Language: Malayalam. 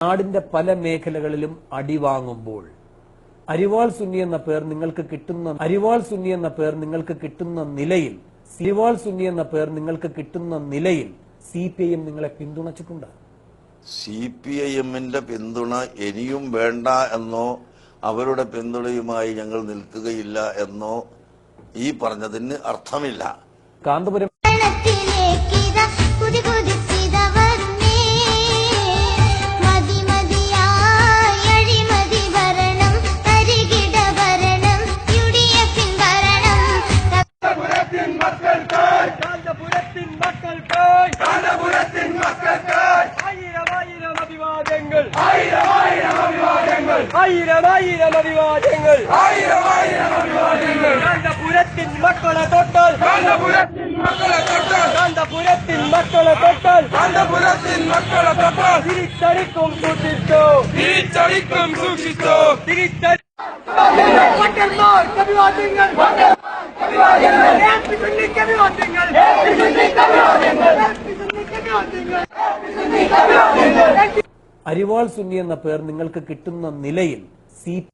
നാടിന്റെ പല മേഖലകളിലും അടിവാങ്ങുമ്പോൾ അരിവാൾ സുന്നി എന്ന പേർ നിങ്ങൾക്ക് കിട്ടുന്ന അരിവാൾ സുന്നി എന്ന പേർ നിങ്ങൾക്ക് കിട്ടുന്ന നിലയിൽ സിരിവാൾ സുന്നി എന്ന പേർ നിങ്ങൾക്ക് കിട്ടുന്ന നിലയിൽ സി പി ഐ എം നിങ്ങളെ പിന്തുണച്ചിട്ടുണ്ട്. സി പി ഐ എമ്മിന്റെ പിന്തുണ ഇനിയും വേണ്ട എന്നോ അവരുടെ പിന്തുണയുമായി ഞങ്ങൾ നിൽക്കുകയില്ല എന്നോ ഈ പറഞ്ഞതിന് അർത്ഥമില്ല. കാന്തപുരം அபிவாதங்கள். ஆயிரம் ஆயிரம் அபிவாதங்கள். ஆயிரம் ஆயிரம் அபிவாதங்கள் ஆயிரம் ஆயிரம் அபிவாதங்கள் காந்தபுரத்தின் மக்களை தொட்டால். காந்தபுரத்தின் மக்களை தொட்டால். காந்தபுரத்தின் மக்களை தொட்டால் காந்தபுரத்தின் மக்களை தொட்டால் திரிச்சடிக்கும் சூட்சித்தோ திரிச்சடிக்கும் சூட்சித்தோ திரிச்சடி கவிவாதங்கள் கவிவாதங்கள் கவிவாதங்கள் അരിവാൾ സുന്നി എന്ന പേർ നിങ്ങൾക്ക് കിട്ടുന്ന നിലയിൽ സി